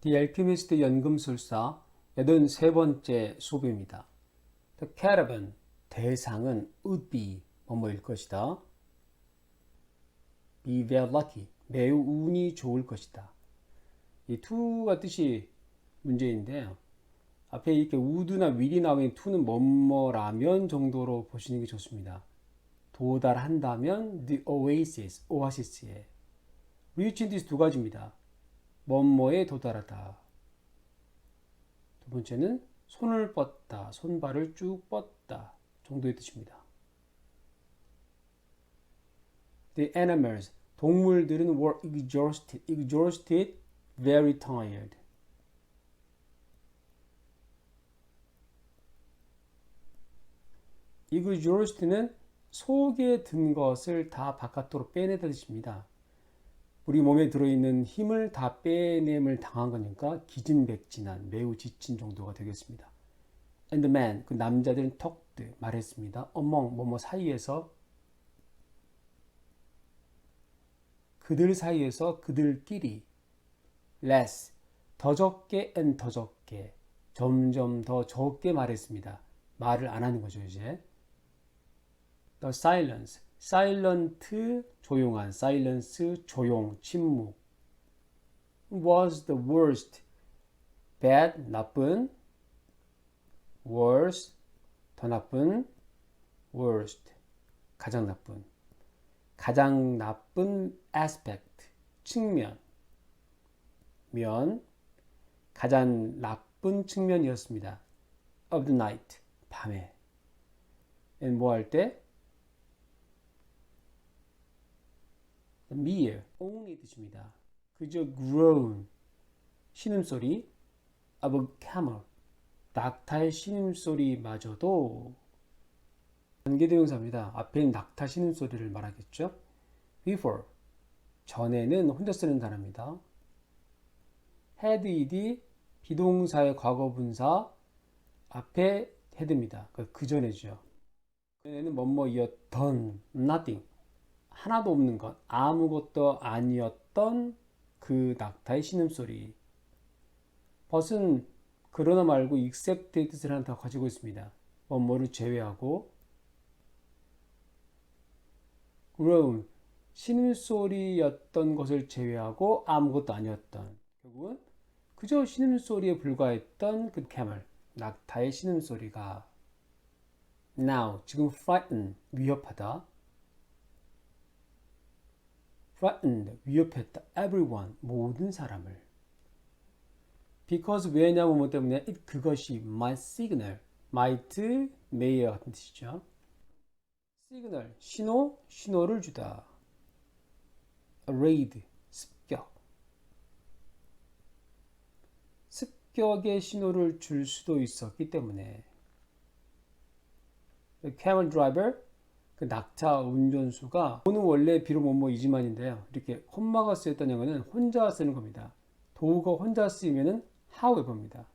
The Alchemist 연금술사 83번째 수업입니다. The caravan 대상은 would be 뭐뭐일 것이다. Be very lucky 매우 운이 좋을 것이다. 이 to가 뜻이 문제인데요. 앞에 이렇게 would나 will이 나오면 to는 뭐뭐라면 정도로 보시는 게 좋습니다. 도달한다면 the oasis, 오아시스에 reaching this 두 가지입니다. 뭐뭐에 도달하다. 두 번째는 손을 뻗다, 손발을 쭉 뻗다 정도의 뜻입니다. The animals, 동물들은 were exhausted, exhausted, very tired. exhaust는 속에 든 것을 다 바깥으로 빼내다 뜻입니다. 우리 몸에 들어있는 힘을 다 빼냄을 당한 거니까 기진맥진한 매우 지친 정도가 되겠습니다. And the man 그 남자들은 턱드 말했습니다. among 뭐뭐 사이에서 그들 사이에서 그들끼리 less 더 적게 and 더 적게 점점 더 적게 말했습니다. 말을 안 하는 거죠 이제. The silence silent 조용한 silence 조용 침묵 was the worst bad 나쁜 worse 더 나쁜 worst 가장 나쁜 가장 나쁜 aspect 측면 면 가장 나쁜 측면이었습니다 of the night 밤에 뭐할 때? Mere, only 뜻입니다. 그저 groan, 신음소리, of a camel, 낙타의 신음소리마저도 관계대명사입니다. 앞에는 낙타 신음소리를 말하겠죠. before, 전에는 혼자 쓰는 단어입니다. had, ed, 비동사의 과거분사, 앞에 had입니다. 그 전에죠. 그전에는 뭐뭐이었던 nothing, 하나도 없는 것, 아무것도 아니었던 그 낙타의 신음소리. 벗은 그러나 말고 except의 뜻을 하나 더 가지고 있습니다. 뭐뭐를 제외하고 groan, 신음소리였던 것을 제외하고 아무것도 아니었던 결국은 그저 신음소리에 불과했던 그 camel, 낙타의 신음소리가 now, 지금 frighten, 위협하다 threatened, 위협했다. everyone, 모든 사람을. because 왜냐면 뭐 때문에 it, 그것이 my signal, might, may 같은 뜻이죠. signal, 신호, 신호를 주다. raid, 습격. 습격의 신호를 줄 수도 있었기 때문에 the camel driver 그 낙타 운전수가 오는 원래 비록 뭐뭐 이지만인데요. 이렇게 홈마가 쓰였던 영어는 혼자 쓰는 겁니다. 도구가 혼자 쓰이면은 however입니다.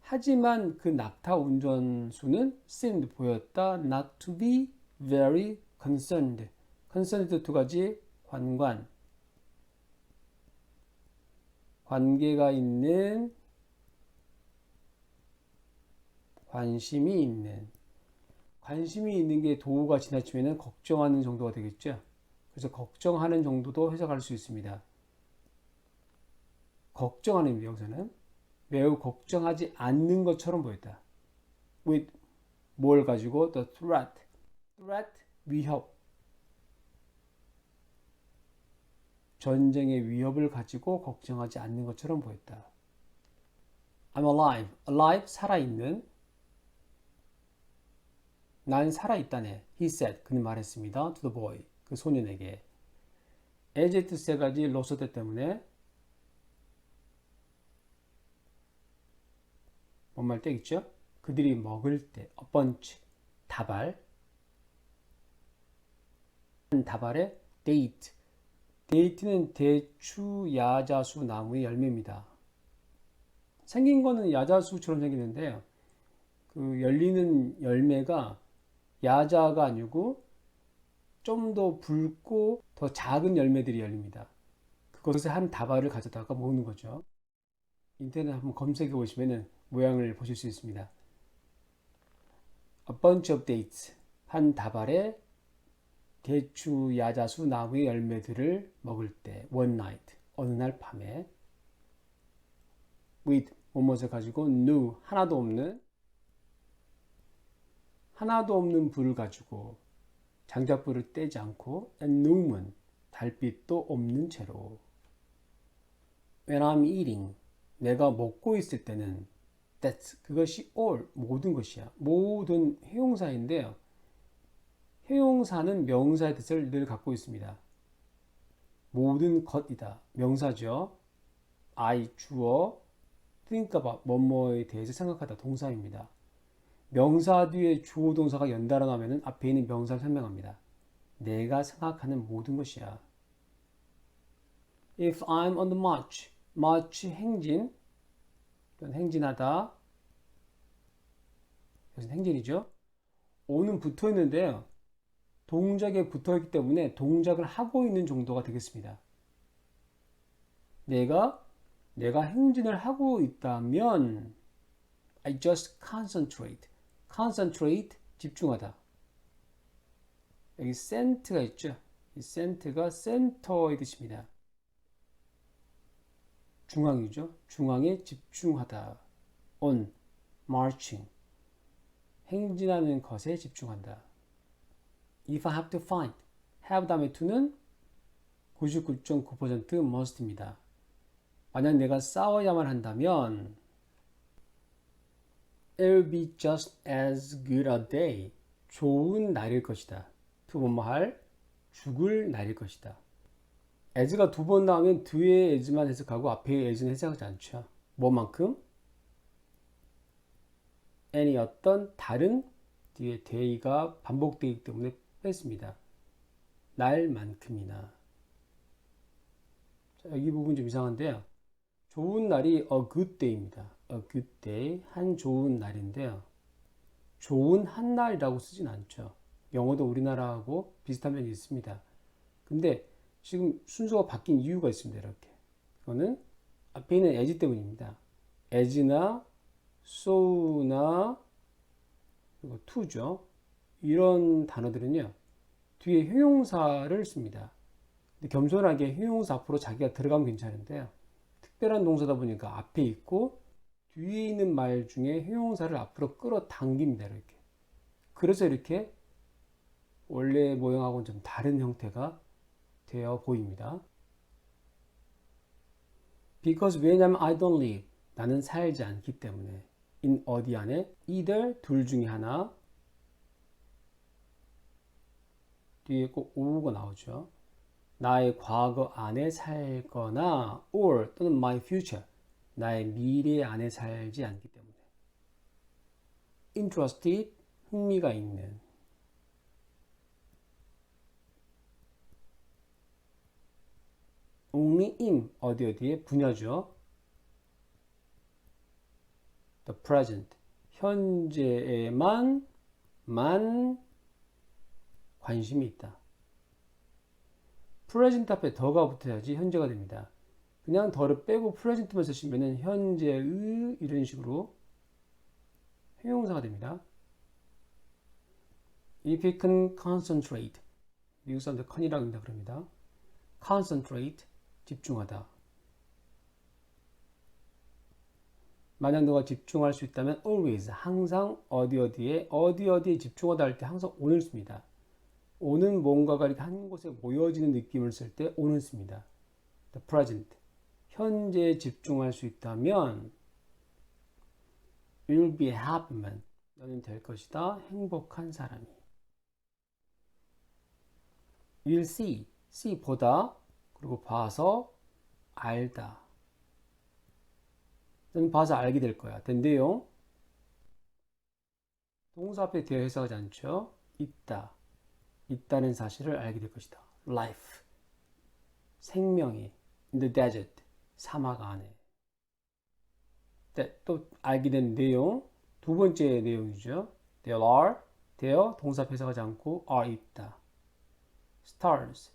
하지만 그 낙타 운전수는 seemed 보였다 not to be very concerned. concerned 두 가지 관관 관계가 있는 관심이 있는 관심이 있는 게 도구가 지나치면 걱정하는 정도가 되겠죠. 그래서 걱정하는 정도도 해석할 수 있습니다. 걱정하는 명사는 매우 걱정하지 않는 것처럼 보였다. with 뭘 가지고 the threat, threat 위협, 전쟁의 위협을 가지고 걱정하지 않는 것처럼 보였다. I'm alive, alive 살아있는 난 살아있다네. He said. 그는 말했습니다. To the boy. 그 소년에게. 에제트 세 가지 로서대 때문에 뭔말 때 있죠? 그들이 먹을 때 bunch 다발 한 다발에 date 데이트는 대추 야자수 나무의 열매입니다. 생긴 거는 야자수처럼 생기는데요. 그 열리는 열매가 야자가 아니고 좀 더 붉고 더 작은 열매들이 열립니다. 그것의 한 다발을 가져다가 먹는 거죠. 인터넷 한번 검색해 보시면은 모양을 보실 수 있습니다. A bunch of dates. 한 다발의 대추, 야자수, 나무의 열매들을 먹을 때 one night. 어느 날 밤에 with 뭐뭇을 가지고 new 하나도 없는 하나도 없는 불을 가지고 장작불을 떼지 않고 noon은 달빛도 없는 채로. When I'm eating 내가 먹고 있을 때는 that's 그것이 all 모든 것이야. 모든 형용사인데요. 형용사는 명사의 뜻을 늘 갖고 있습니다. 모든 것이다. 명사죠. I 주어 think about 뭐뭐에 대해서 생각하다. 동사입니다 명사 뒤에 주어 동사가 연달아 나오면 앞에 있는 명사를 설명합니다. 내가 생각하는 모든 것이야. If I'm on the march, march 행진, 행진하다. 여기서 행진이죠. 오는 붙어 있는데요. 동작에 붙어 있기 때문에 동작을 하고 있는 정도가 되겠습니다. 내가 내가 행진을 하고 있다면 I just concentrate. Concentrate 집중하다. 여기 cent가 있죠. 이 cent가 center의 뜻입니다. 중앙이죠. 중앙에 집중하다. on marching 행진하는 것에 집중한다. If I have to find have 다음에 to는 99.9% must입니다. 만약 내가 싸워야만 한다면 It'll be just as good a day. 좋은 날일 것이다. 두 번 말, 죽을 날일 것이다. as가 두 번 나오면 뒤에 as만 해석하고 앞에 as는 해석하지 않죠. 뭐만큼? any 어떤 다른 뒤에 day가 반복되기 때문에 뺐습니다. 날만큼이나. 자, 여기 부분 좀 이상한데요. 좋은 날이 a good day입니다. A good day, 한 좋은 날인데요. 좋은 한 날이라고 쓰진 않죠. 영어도 우리나라하고 비슷한 면이 있습니다. 근데 지금 순서가 바뀐 이유가 있습니다. 이렇게. 그거는 앞에 있는 as 때문입니다. as나 so나 그리고 to죠. 이런 단어들은요. 뒤에 형용사를 씁니다. 겸손하게 형용사 앞으로 자기가 들어가면 괜찮은데요. 특별한 동사다 보니까 앞에 있고 뒤에 있는 말 중에 형용사를 앞으로 끌어당깁니다. 이렇게. 그래서 이렇게 원래 모양하고는 좀 다른 형태가 되어 보입니다. Because 왜냐면 I don't live. 나는 살지 않기 때문에. in 어디 안에 either 둘 중에 하나 뒤에 꼭 오가 나오죠. 나의 과거 안에 살거나 or 또는 my future 나의 미래 안에 살지 않기 때문에 interested 흥미가 있는 only in 어디 어디에 분야죠. the present 현재에만 만 관심이 있다. present 앞에 더가 붙어야지 현재가 됩니다. 그냥 더를 빼고 present만 쓰시면은 현재의 이런 식으로 형용사가 됩니다. If you can concentrate 미국 사람들 컨이라고 한다 그럽니다. concentrate 집중하다. 만약 너가 집중할 수 있다면 always 항상 어디 어디에 어디 어디에 집중하다 할 때 항상 오늘 씁니다. 오는 뭔가가 이렇게 한 곳에 모여지는 느낌을 쓸 때 오늘 씁니다. The present 현재에 집중할 수 있다면 you'll be happy man. 너는 될 것이다. 행복한 사람이. you'll see. see 보다. 그리고 봐서 알다. 너는 봐서 알게 될 거야. 된대요. 동사 앞에 해석하지 않죠. 있다. 있다는 사실을 알게 될 것이다. life. 생명이 in the desert. 사막 안에. 네, 또 알게 된 내용. 두 번째 내용이죠. There are. there 동사 해석하지 않고 are 있다. stars.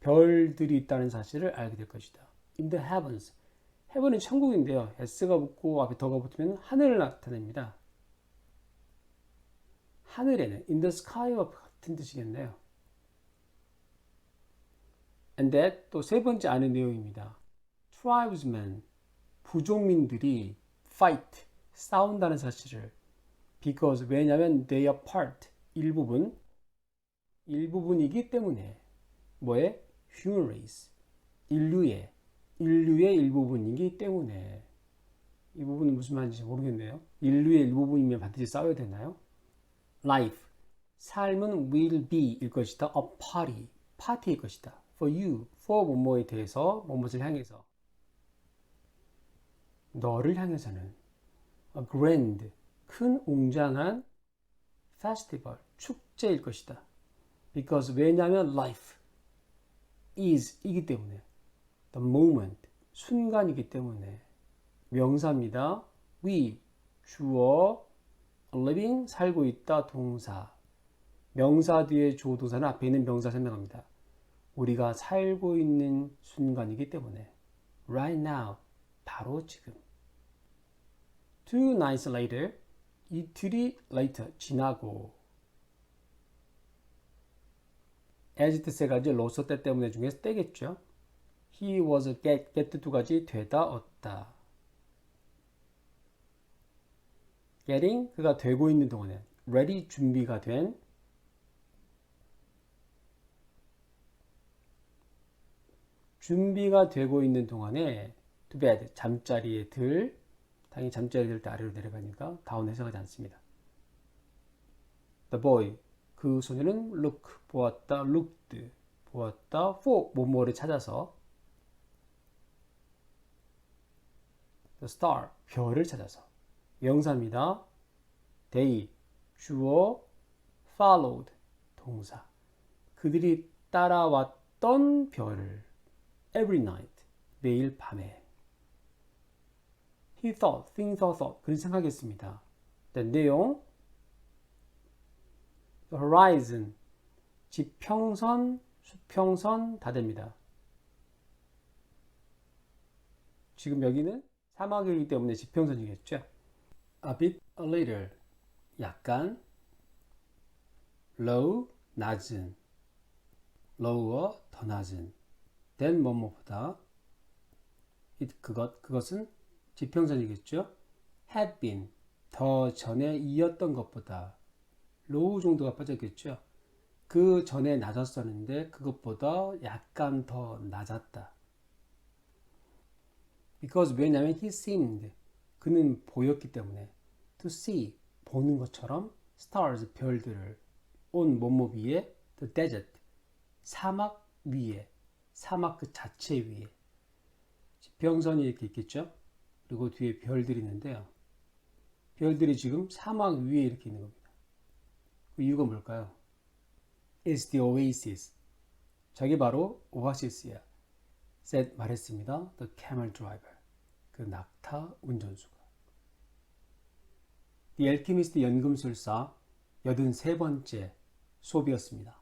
별들이 있다는 사실을 알게 될 것이다. In the heavens. heaven은 천국인데요. s가 붙고 앞에 더가 붙으면 하늘을 나타냅니다. 하늘에는 in the sky와 같은 뜻이겠네요. And that 또 세 번째 아는 내용입니다. Tribesmen 부족민들이 fight 싸운다는 사실을 because 왜냐면 they are part 일부분 일부분이기 때문에 뭐의 human race 인류의 인류의 일부분이기 때문에 이 부분은 무슨 말인지 모르겠네요. 인류의 일부분이면 반드시 싸워야 되나요? Life 삶은 will be일 것이다. A party 파티일 것이다. For you for 뭐뭐에 대해서 뭐뭐를 향해서 너를 향해서는 a grand 큰 웅장한 festival 축제일 것이다. Because 왜냐하면 life is 이기 때문에 the moment 순간이기 때문에 명사입니다. we 주어 living 살고 있다 동사 명사 뒤에 조동사는 앞에 있는 명사 설명합니다. 우리가 살고 있는 순간이기 때문에 right now 바로 지금 two nights later 이틀이 later 지나고 as 세 가지 로서 때 때문에 중에서 떼겠죠. he was get, get 두 가지 되다 얻다. getting 그가 되고 있는 동안에 ready 준비가 된 준비가 되고 있는 동안에 to bed 잠자리에 들 당연히 잠자리에 들때 아래로 내려가니까 다운 해석하지 않습니다. The boy 그 소녀는 look 보았다 looked 보았다 for 뭐뭐를 찾아서 the star 별을 찾아서 명사입니다. they 주어 followed 동사 그들이 따라왔던 별을 every night 매일 밤에 he thought think thought thought 그런 생각했습니다. 내용 horizon 지평선 수평선 다 됩니다. 지금 여기는 사막이기 때문에 지평선이겠죠. A bit, a little, 약간, low, 낮은, lower, 더 낮은, than 뭐뭐보다, it, 그것, 그것은 지평선이겠죠. had been, 더 전에 이었던 것보다, low 정도가 빠졌겠죠. 그 전에 낮았었는데 그것보다 약간 더 낮았다. Because 왜냐면 he seemed 그는 보였기 때문에 to see 보는 것처럼 stars 별들을 on 뭐뭐 위에 the desert 사막 위에 사막 그 자체 위에 지평선이 이렇게 있겠죠. 그리고 뒤에 별들이 있는데요. 별들이 지금 사막 위에 이렇게 있는 겁니다. 그 이유가 뭘까요? It's the oasis. 저게 바로 오아시스야. said 말했습니다. The camel driver. 그 낙타 운전수가. The Alchemist 연금술사 83번째 수업이었습니다.